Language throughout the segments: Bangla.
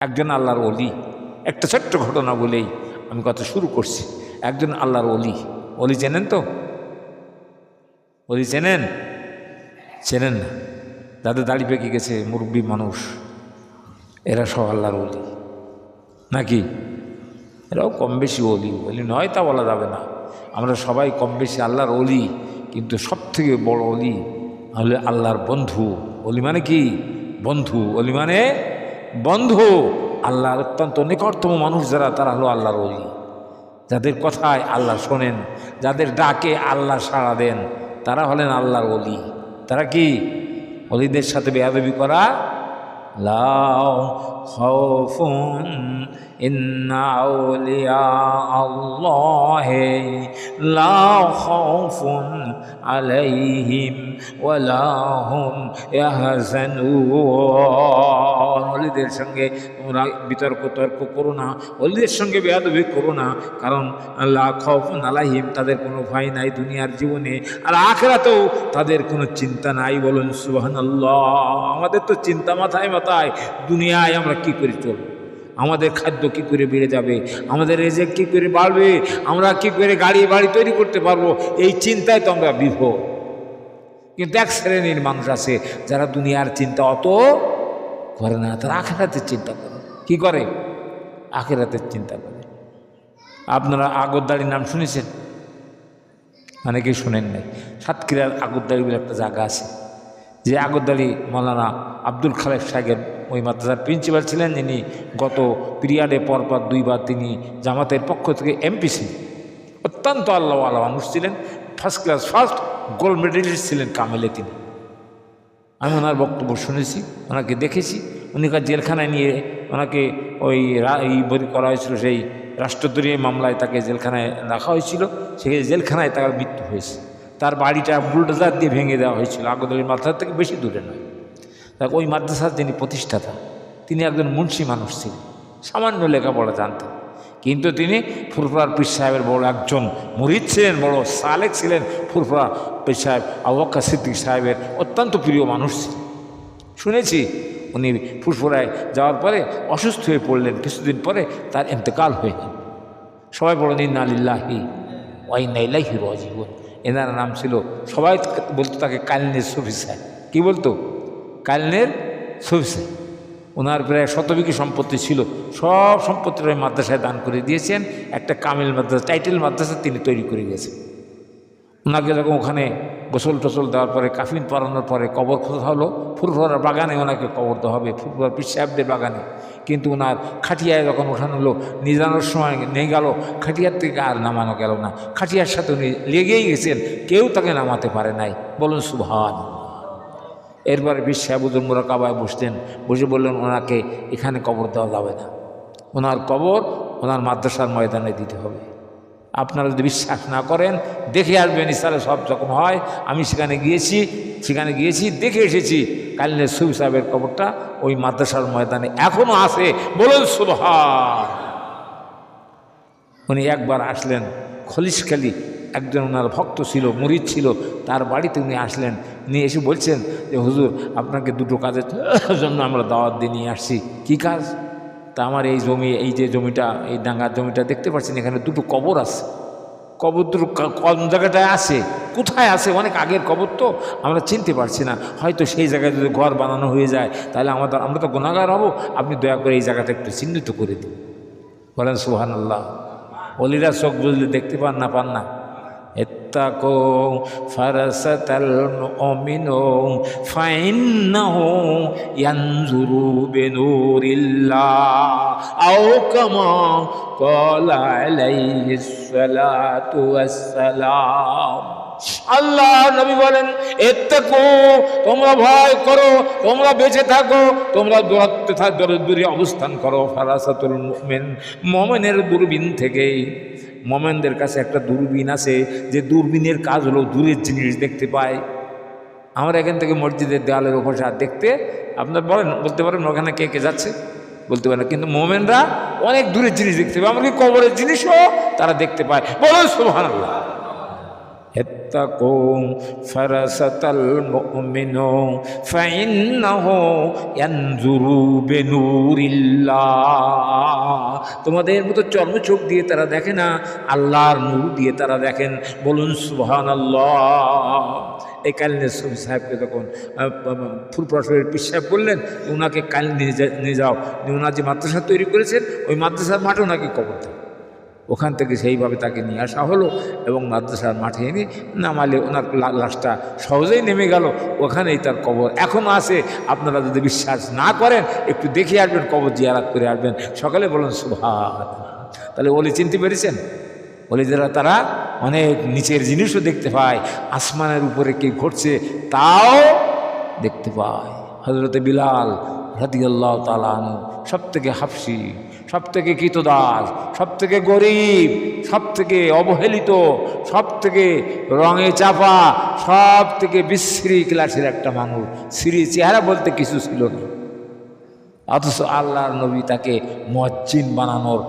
একজন আল্লাহর অলি একটা ছোট্ট ঘটনা বলেই আমি কথা শুরু করছি। একজন আল্লাহর অলি অলি চেনেন তো? অলি চেনেন? চেনেন না। যাদের দাড়ি পেকে গেছে, মুরব্বী মানুষ। এরা সব আল্লাহর অলি নাকি? এরাও কম বেশি অলি অলি নয় তা বলা যাবে না। আমরা সবাই কম বেশি আল্লাহর অলি কিন্তু সব থেকে বড় অলি হলে আল্লাহর বন্ধু। অলি মানে কি? বন্ধু। অলি মানে বন্ধু, আল্লাহর অত্যন্ত নিকটতম মানুষ যারা, তারা হলো আল্লাহর অলি যাদের কথায় আল্লাহ শোনেন, যাদের ডাকে আল্লাহ সাড়া দেন, তারা হলেন আল্লাহর অলি তারা কি? অলিদের সাথে বেয়াদবি করা? লাও খাউফুন ইন্না আউলিয়া আল্লাহে লা খাউফুন আলাইহিম ওয়ালা হুম ইয়াহজানুন। অলিদের সঙ্গে তোমরা বিতর্ক, তর্ক করো না। অলিদের সঙ্গে বেয়াদবি করো না। কারণ আল্লাহ খাউফুন আলাইহিম তাদের কোনো ভয় নাই দুনিয়ার জীবনে। আর আখেরাতেও তাদের কোনো চিন্তা নাই। বলুন সুবহানাল্লাহ। আমাদের তো চিন্তা মাথায় মাথায়, দুনিয়ায় আমরা কি করে চলব? আমাদের খাদ্য কি করে বেড়ে যাবে? আমাদের রেজেক কি করে বাড়বে? আমরা কি করে গাড়ি বাড়ি তৈরি করতে পারব? এই চিন্তায় তো আমরা বিভোর। কিন্তু এক শ্রেণির মানুষ আছে, যারা দুনিয়ার চিন্তা অত করে না। তারা আখেরাতের চিন্তা করে। কি করে? আখেরাতের চিন্তা করে। আপনারা আগরদাড়ির নাম শুনেছেন? অনেকেই শোনেন নাই। সাতক্ষীরার আগরদাড়ি বলে একটা জায়গা আছে, যে আগরদাড়ি মৌলানা আব্দুল খালেক সাহেব ওই মাদ্রাসার প্রিন্সিপাল ছিলেন যিনি গত পিরিয়ডে পরপর দুইবার তিনি জামাতের পক্ষ থেকে এমপি ছিলেন। অত্যন্ত আল্লাহ আল্লাহ মানুষ ছিলেন। First class first gold medalist ছিলেন কামেলে তিনি। আমি ওনার বক্তব্য শুনেছি, ওনাকে দেখেছি। উনি কার জেলখানায় নিয়ে ওনাকে ওই বই করা হয়েছিল, সেই রাষ্ট্রদ্রোহী মামলায় তাকে জেলখানায় রাখা হয়েছিল। সেই জেলখানায় তার মৃত্যু হয়েছে। তার বাড়িটা বুলডোজার দিয়ে ভেঙে দেওয়া হয়েছিল। আগদলের মাদ্রাসা থেকে বেশি দূরে নয়। তা ওই মাদ্রাসার যিনি প্রতিষ্ঠাতা, তিনি একজন মুন্সী মানুষ ছিলেন। সামান্য লেখাপড়া জানতেন। কিন্তু তিনি ফুরফুরার পীর সাহেবের বড় একজন মুরিদ ছিলেন, বড় সালেক ছিলেন। ফুরফুরা পীর সাহেব আবক্কা সিদ্দিক সাহেবের অত্যন্ত প্রিয় মানুষ ছিলেন। শুনেছি উনি ফুরফুরায় যাওয়ার পরে অসুস্থ হয়ে পড়লেন। কিছুদিন পরে তার এতেকাল হয়ে গেল। সবাই বলেন ইন্নালিল্লাহি ওয়াইনাইলাহি রাজিউন। এনার নাম ছিল সবাই বলতো তাকে কালনের সফি সাহেব। কী বলতো? কালনের সাহেব ওনার প্রায় শতবিঘি সম্পত্তি ছিল। সব সম্পত্তির ওই মাদ্রাসায় দান করে দিয়েছেন। একটা কামিল মাদ্রাসা, টাইটেল মাদ্রাসা তিনি তৈরি করে গেছেন। ওনাকে যখন ওখানে গোসল টোসল দেওয়ার পরে, কাফিন পরানোর পরে কবর খোঁজা হলো, ফুরফুরার বাগানে ওনাকে কবর দেওয়া হবে, ফুরফুরার পীর সাহেবদের বাগানে। কিন্তু ওনার খাটিয়ায় যখন ওঠানো হলো, নিজানোর সময় নেই গেল, খাটিয়ার থেকে আর নামানো গেল না। খাটিয়ার সাথে উনি লেগেই গেছেন, কেউ তাকে নামাতে পারে নাই। বলুন সুভান এরপরে পীর সাহেবুদ্দিন মোরাকাবায় বসতেন বসে বললেন, ওনাকে এখানে কবর দেওয়া যাবে না। ওনার কবর ওনার মাদ্রাসার ময়দানে দিতে হবে। আপনারা যদি বিশ্বাস না করেন, দেখে আসবেন ইসারে সব যখন হয়। আমি সেখানে গিয়েছি সেখানে গিয়েছি, দেখে এসেছি। কালিনের সুবি সাহেবের কবরটা ওই মাদ্রাসার ময়দানে এখনও আছে। বলুন, সুবহান উনি একবার আসলেন খলিশখালি একজন ওনার ভক্ত ছিল, মুরিদ ছিল, তার বাড়িতে উনি আসলেন। নিয়ে এসে বলছেন যে, হুজুর, আপনাকে দুটো কাজের জন্য আমরা দাওয়াত দিয়ে নিয়ে আসছি। কী কাজ? তা আমার এই জমি, এই যে জমিটা, এই ডাঙ্গার জমিটা দেখতে পাচ্ছেন, এখানে দুটো কবর আছে। কবর দুটো কা- কোন জায়গাটায় আছে? কোথায় আছে? অনেক আগের কবর তো, আমরা চিনতে পারছি না। হয়তো সেই জায়গায় যদি ঘর বানানো হয়ে যায়, তাহলে আমাদের, আমরা তো গুণাগার হব। আপনি দয়া করে এই জায়গাটা একটু চিহ্নিত করে দিন। বলেন সুহান আল্লাহ অলিরা চোখ বুঝলে দেখতে পান না পান না? এত্তাকো ফারাসাতাল মুমিনু ফাইন্নাহু ইয়ানজুরু বিনুরিল্লাহ আও কামা ক্বালা আলাইহিস সালাতু ওয়াসসালাম আল্লাহ নবী বলেন, এত্তাকো, তোমরা ভয় করো, তোমরা বেঁচে থাকো, তোমরা দূরত্বে থাক দূরে অবস্থান করো, ফারাসাতুল মুমিন, মোমেনের দূরবীন থেকেই। মোমেনদের কাছে একটা দূরবীন আছে, যে দূরবীনের কাজ হলো দূরের জিনিস দেখতে পায়। আমরা এখান থেকে মসজিদের দেওয়ালের ওপর আর দেখতে, আপনার বলেন, বলতে পারেন ওখানে কে কে যাচ্ছে? বলতে পারেন। কিন্তু মোমেনরা অনেক দূরের জিনিস দেখতে পায়, এমনকি কবরের জিনিসও তারা দেখতে পায়। বলেন সোহান সুবহানাল্লাহ। اتقوا فرسة المؤمن فإنه ينظر بنور الله তোমাদের মতো চর্ম চোখ দিয়ে তারা দেখে না আল্লাহর নূর দিয়ে তারা দেখেন বলুন সুবহান আল্লাহ এই কালিনী সাহেবকে যখন ফুলপ্রসরের পিস সাহেব বললেন ওনাকে কাল নিয়ে যা- নিয়ে যাও ওনার যে মাদ্রাসা তৈরি করেছেন ওই মাদ্রাসার মাঠে ওনাকে কবর দেয় ওখান থেকে সেইভাবে তাকে নিয়ে আসা হলো এবং মাদ্রাসার মাঠে এনে নামালে ওনার লাশটা সহজেই নেমে গেল। ওখানেই তার কবর এখনও আছে। আপনারা যদি বিশ্বাস না করেন, একটু দেখে আসবেন, কবর জিয়ারাত করে আসবেন। সকালে বলুন সুভাষ তাহলে ওলি চিনতে পেরেছেন? ওলিদেরা তারা অনেক নিচের জিনিসও দেখতে পায়। আসমানের উপরে কি ঘটছে তাও দেখতে পায়। হজরতে বিলাল রাদিয়াল্লাহ তালানু সব থেকে হাফসি সব থেকে কৃতদাস সব থেকে গরিব সব থেকে অবহেলিত সব থেকে রঙে চাপা সব থেকে বিশ্রী ক্লাসের একটা মানুষ। শ্রী চেহারা বলতে কিছু ছিল না। অথচ আল্লাহর নবী তাকে মজ্জিন বানানোর,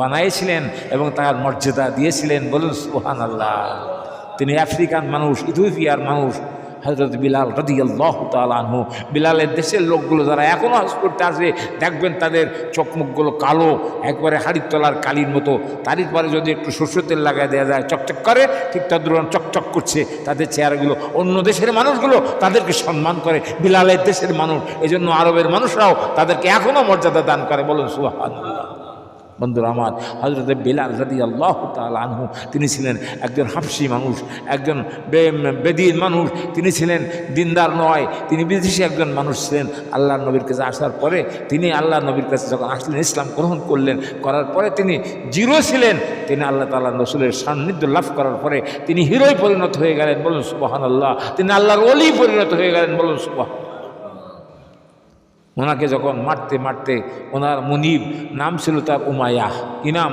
বানাইছিলেন এবং তার মর্যাদা দিয়েছিলেন। বলুন সুহান আল্লাহ তিনি আফ্রিকান মানুষ, ইথিওপিয়ার মানুষ। হজরত বিলাল তালু বিলালের দেশের লোকগুলো যারা এখনও হজ করতে আসে, দেখবেন তাদের চোখমুখগুলো কালো, একবারে হাড়ির তলার কালির মতো। তারই পরে যদি একটু সরষের তেল লাগাই দেওয়া যায়, চকচক করে, ঠিক দৌড়ান চকচক করছে, তাদের চেহারাগুলো অন্য দেশের মানুষগুলো তাদেরকে সম্মান করে, বিলালের দেশের মানুষ এই জন্য আরবের মানুষরাও তাদেরকে এখনও মর্যাদা দান করে, বলুন সুহান বন্ধুরা আমার হজরত বিলাল রাদি আল্লাহ আনহু, তিনি ছিলেন একজন হাফসি মানুষ, একজন বেদিন মানুষ, তিনি ছিলেন দিনদার নয়, তিনি বিদেশি একজন মানুষ ছিলেন। আল্লাহ নবীর কাছে আসার পরে তিনি আল্লাহ নবীর কাছে যখন আসলেন, ইসলাম গ্রহণ করলেন, করার পরে তিনি জিরো ছিলেন। তিনি আল্লাহ তাল্লাহ রসুলের সান্নিধ্য লাভ করার পরে তিনি হিরোয় পরিণত হয়ে গেলেন, বলুন সুবাহান আল্লাহ তিনি আল্লাহর অলি পরিণত হয়ে গেলেন, বলুন সুবাহ ওনাকে যখন মারতে মারতে ওনার মুনিব নাম ছিল তার উমায়া কি নাম?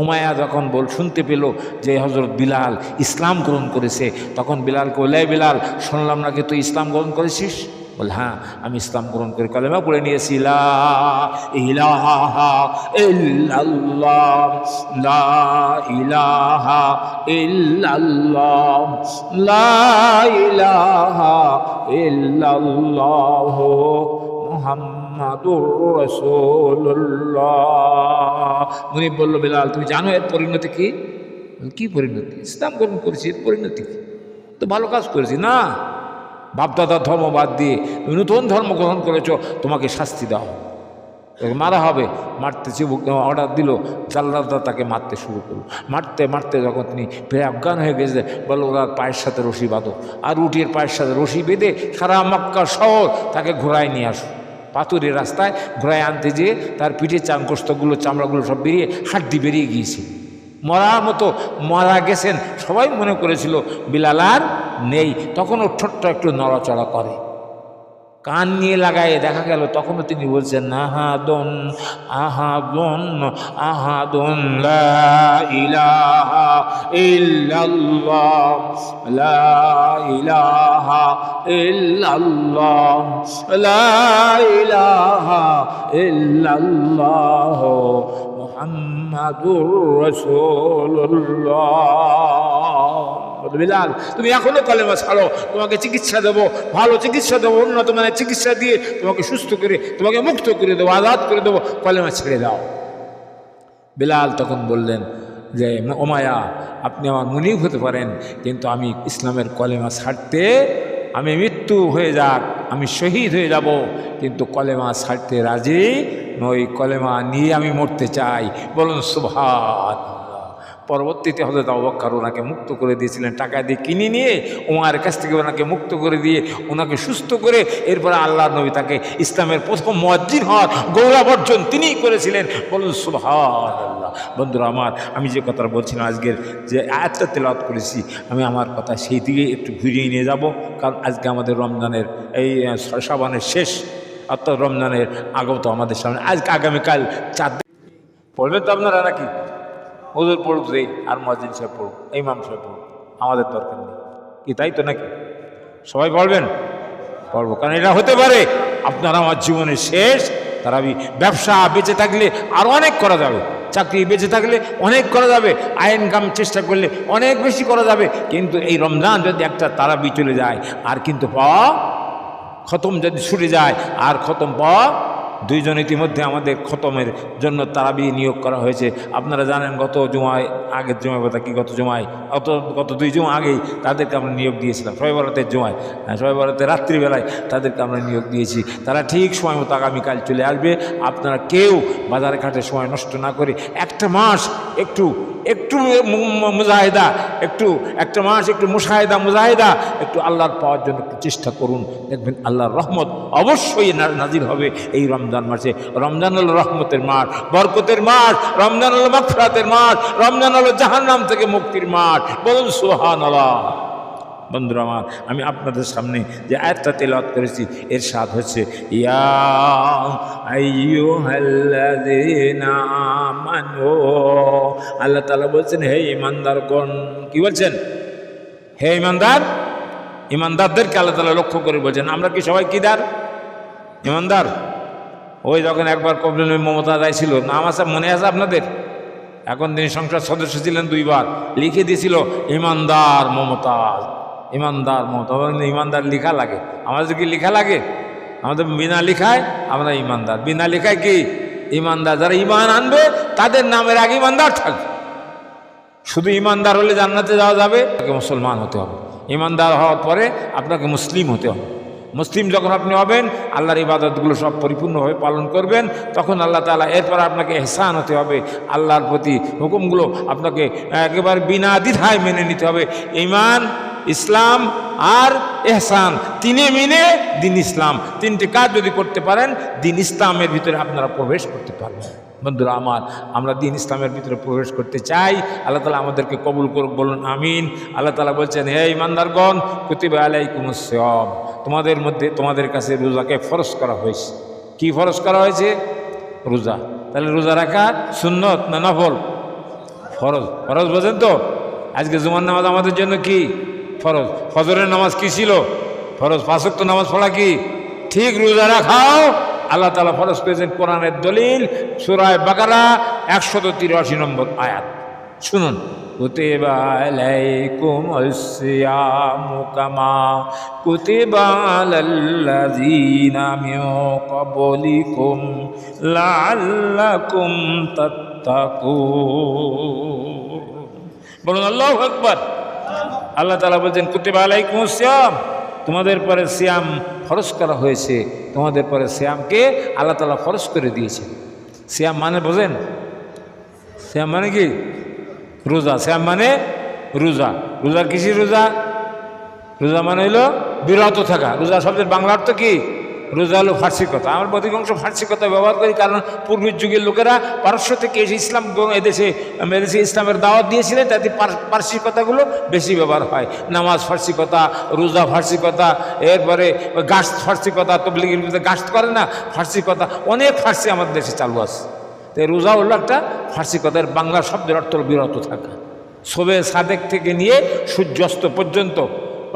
উমায়া যখন বল শুনতে পেল যে হজরত বিলাল ইসলাম গ্রহণ করেছে, তখন বিলালকে বলে বিলাল, শুনলাম নাকি তুই ইসলাম গ্রহণ করেছিস? বল হ্যাঁ আমি ইসলাম গ্রহণ করে কলেমা পড়ে নিয়েছি। লা মুহাম্মাদুর রাসূলুল্লাহ। মুনি বলল, বিলাল, তুমি জানো এর পরিণতি কি? কি পরিণতি? ইসলাম গ্রহণ করেছি, এর পরিণতি কি? তো ভালো কাজ করেছি। না বাপদাদার ধর্ম বাদ দিয়ে তুমি নতুন ধর্ম গ্রহণ করেছ, তোমাকে শাস্তি দাও। মারা হবে। মারতে চিবুক অর্ডার দিল জাল্লাদা তাকে মারতে শুরু করল। মারতে মারতে যখন তিনি প্রায় অজ্ঞান হয়ে গেছে, বলল, ওরা পায়ের সাথে রশি বাঁধো। আর উটির পায়ের সাথে রশি বেঁধে সারা মক্কা শহর তাকে ঘোরায় নিয়ে আসো। পাথরের রাস্তায় ঘোড়ায় আনতে যেয়ে তার পিঠে চাঙ্কস্তগুলো চামড়াগুলো সব বেরিয়ে হাড্ডি বেরিয়ে গিয়েছে মরার মতো মারা গেছেন সবাই মনে করেছিল বিলাল আর নেই। তখন ওর ছোট্ট একটু নড়াচড়া করে। কান নিয়ে লাগায়ে দেখা গেল, তখনও তিনি বলছেন, আহাদন আহাদন আহাদন, লা ইলাহা ইল্লাল্লাহ, লা ইলাহা লা বিলাল, তুমি এখনও কলেমা ছাড়ো, তোমাকে চিকিৎসা দেবো, ভালো চিকিৎসা দেবো, উন্নত মানের চিকিৎসা দিয়ে তোমাকে সুস্থ করে, তোমাকে মুক্ত করে দেবো, আজাদ করে দেবো, কলেমা ছেড়ে দাও। বিলাল তখন বললেন, যে, ওমায়া, আপনি আমার মুনিব হতে পারেন, কিন্তু আমি ইসলামের কলেমা ছাড়তে আমি মৃত্যু হয়ে যাক, আমি শহীদ হয়ে যাব, কিন্তু কলেমা ছাড়তে রাজি নই, কলেমা নিয়ে আমি মরতে চাই। বলুন সুভাষ পরবর্তীতে হজরত অবক্কার ওনাকে মুক্ত করে দিয়েছিলেন, টাকা দিয়ে কিনে নিয়ে ওনার কাছ থেকে ওনাকে মুক্ত করে দিয়ে ওনাকে সুস্থ করে এরপরে আল্লাহ নবী তাকে ইসলামের প্রথম মজ্জিদ হওয়ার গৌরব অর্জন তিনিই করেছিলেন। বলুন সুভাষ আল্লাহ বন্ধুরা আমার, আমি যে কথাটা বলছিলাম আজকের যে আয়াতটা তেলাওয়াত করেছি, আমি আমার কথা সেই দিকে একটু ঘুরিয়ে নিয়ে যাব, কারণ আজকে আমাদের রমজানের এই শ্রাবণের শেষ, অর্থাৎ রমজানের আগত আমাদের সামনে। আজকে আগামীকাল চার পড়বেন তো আপনারা নাকি? হুজুর পড়ুক, যেই আর মসজিদ সাহেব পড়ুক, ইমাম সাহেব পড়ুক, আমাদের দরকার নেই। কি তাই তো নাকি? সবাই বলবেন? পড়ব কারণ এটা হতে পারে আপনার আমার জীবনের শেষ, তারা ব্যবসা বেঁচে থাকলে আরও অনেক করা যাবে, চাকরি বেঁচে থাকলে অনেক করা যাবে আয় ইনকাম চেষ্টা করলে অনেক বেশি করা যাবে, কিন্তু এই রমজান যদি একটা তারাবি চলে যায়, আর কিন্তু পাওয়া খতম যদি ছুটে যায়, আর খতম পাওয়া দুইজন ইতিমধ্যে আমাদের খতমের জন্য তারাবি নিয়োগ করা হয়েছে। আপনারা জানেন গত জুমায় আগের জুমায় কথা কি গত জুমায় অত গত দুই জুমা আগেই তাদেরকে আমরা নিয়োগ দিয়েছিলাম সবাই বরাতের জুমায়। হ্যাঁ, সবাই ভারতের রাত্রিবেলায় তাদেরকে আমরা নিয়োগ দিয়েছি। তারা ঠিক সময় মতো আগামীকাল চলে আসবে। আপনারা কেউ বাজারে ঘাটে সময় নষ্ট না করে একটা মাস একটু একটু মুজাহিদা, একটু, একটা মাস একটু মুশাহিদা মুজাহিদা, একটু আল্লাহর পাওয়ার জন্য একটু চেষ্টা করুন। দেখবেন আল্লাহর রহমত অবশ্যই নাজির হবে এই রমজান মাসে। রমজান হলো রহমতের মাঠ, বরকতের মাঠ রমজান হলো মাঠ, রমজানুল জাহান্নাম থেকে মুক্তির মাঠ। বলুন সোহান আল্লাহ বন্ধুরা আমার, আমি আপনাদের সামনে যে আয়াতটা তেলাওয়াত করেছি এর স্বাদ হচ্ছে, ইয়া আল্লাহ তাআলা বলছেন, হে ইমানদার ইমানদারগণ কি বলছেন? হে ইমানদার ইমানদারদেরকে আল্লাহ তাআলা লক্ষ্য করে বলছেন, আমরা কি সবাই কি দার? ইমানদার ওই যখন একবার কবলিন মমতা দায় ছিল, নাম আছে, মনে আছে আপনাদের? এখন তিনি সংসদ সদস্য ছিলেন দুইবার, লিখে দিয়েছিল ইমানদার মমতাজ। ইমানদার মমতা ইমানদার লেখা লাগে। আমাদের কি লেখা লাগে? আমাদের বিনা লেখায় আমরা ইমানদার। বিনা লেখায় কি? ইমানদার। যারা ইমান আনবে, তাদের নামের আগে ইমানদার থাকবে। শুধু ইমানদার হলে জান্নাতে যাওয়া যাবে তাকে মুসলমান হতে হবে। ইমানদার হওয়ার পরে আপনাকে মুসলিম হতে হবে। মুসলিম যখন আপনি হবেন, আল্লাহর ইবাদতগুলো সব পরিপূর্ণভাবে পালন করবেন, তখন আল্লাহ তালা এরপর আপনাকে এহসান হতে হবে। আল্লাহর প্রতি হুকুমগুলো আপনাকে একেবারে বিনা দ্বিধায় মেনে নিতে হবে। ইমান ইসলাম আর এহসান। তিনে মিনে দিন ইসলাম। তিনটে কাজ যদি করতে পারেন, দিন ইসলামের ভিতরে আপনারা প্রবেশ করতে পারবেন। বন্ধুরা আমার, আমরা দিন ইসলামের ভিতরে প্রবেশ করতে চাই। আল্লাহ তালা আমাদেরকে কবুল করুক, বলুন আমিন। আল্লাহ তালা বলছেন, হে ইমানদারগণ কুতিবা আলাইকুমুসম তোমাদের মধ্যে, তোমাদের কাছে রোজাকে ফরজ করা হয়েছে। কি ফরজ করা হয়েছে? রোজা। তাহলে রোজা রাখা সুন্নত না নফল? ফরজ। ফরজ বোঝেন তো? আজকে জুমার নামাজ আমাদের জন্য কি? ফরজ। ফজরের নামাজ কি ছিল? ফরজ পাঁচক্ত নামাজ পড়া কি? ঠিক রোজা রাখাও। আল্লাহ তালা ফরজ করেছেন কোরআনের দলিল, সুরায় বাকারা, একশত তিরাশি নম্বর আয়াত। শুনুন। বলুন, আল্লাহু আকবার। আল্লাহ তালা বলছেন, কুতিবা আলাইকুম শ্যাম তোমাদের পরে শ্যাম ফরস করা হয়েছে। তোমাদের পরে শ্যামকে আল্লাহ তালা ফরজ করে দিয়েছে। শ্যাম মানে বোঝেন? শ্যাম মানে কি? রোজা। শ্যাম মানে রোজা। রোজা কিসি রোজা? রোজা মানে হইল বিরত থাকা। রোজা শব্দের বাংলা অর্থ কি? রোজা হলো ফার্সি কথা আমরা অধিকাংশ ফার্সি কথা ব্যবহার করি কারণ পূর্বের যুগের লোকেরা পারস্য থেকে এসে ইসলাম এদেশে এদেশে ইসলামের দাওয়াত দিয়েছিলেন, তাতে পার্সি কথাগুলো বেশি ব্যবহার হয়। নামাজ ফার্সি কথা রোজা ফার্সি কথা এরপরে গাছ ফার্সি কথা তবলিগের ভিতরে গাছ করে না ফার্সি কথা অনেক ফার্সি আমাদের দেশে চালু আছে। তো রোজা হলো একটা ফার্সি কথা এর বাংলা শব্দের অর্থ বিরত থাকা। শোবে সাদেক থেকে নিয়ে সূর্যাস্ত পর্যন্ত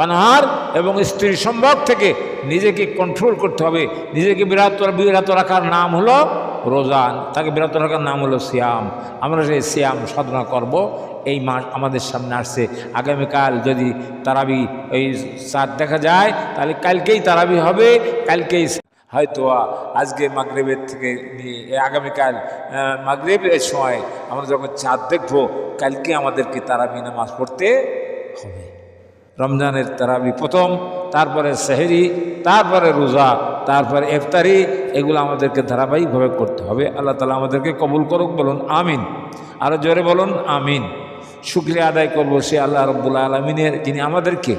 পানাহার এবং স্ত্রীর সম্ভব থেকে নিজেকে কন্ট্রোল করতে হবে। নিজেকে বিরত বিরত রাখার নাম হলো রোজা তাকে বিরত রাখার নাম হলো সিয়াম। আমরা সেই সিয়াম সাধনা করব, এই মাস আমাদের সামনে আসছে। আগামীকাল যদি তারাবি ওই চাঁদ দেখা যায়, তাহলে কালকেই তারাবি হবে, কালকেই হয়তো আজকে মাগরেবের থেকে নিয়ে আগামীকাল মাগরেবের সময় আমরা যখন চাঁদ দেখব, কালকে আমাদেরকে তারাবি নামাজ পড়তে হবে। রমজানের তারাবি প্রথম, তারপরে সেহেরি, তারপরে রোজা, তারপরে এফতারি এগুলো আমাদেরকে ধারাবাহিকভাবে করতে হবে। আল্লাহ তালা আমাদেরকে কবুল করুক, বলুন আমিন। আরও জোরে বলুন আমিন। শুক্রিয়া আদায় করব সে আল্লাহ রব্বুল আলমিনের, যিনি আমাদেরকে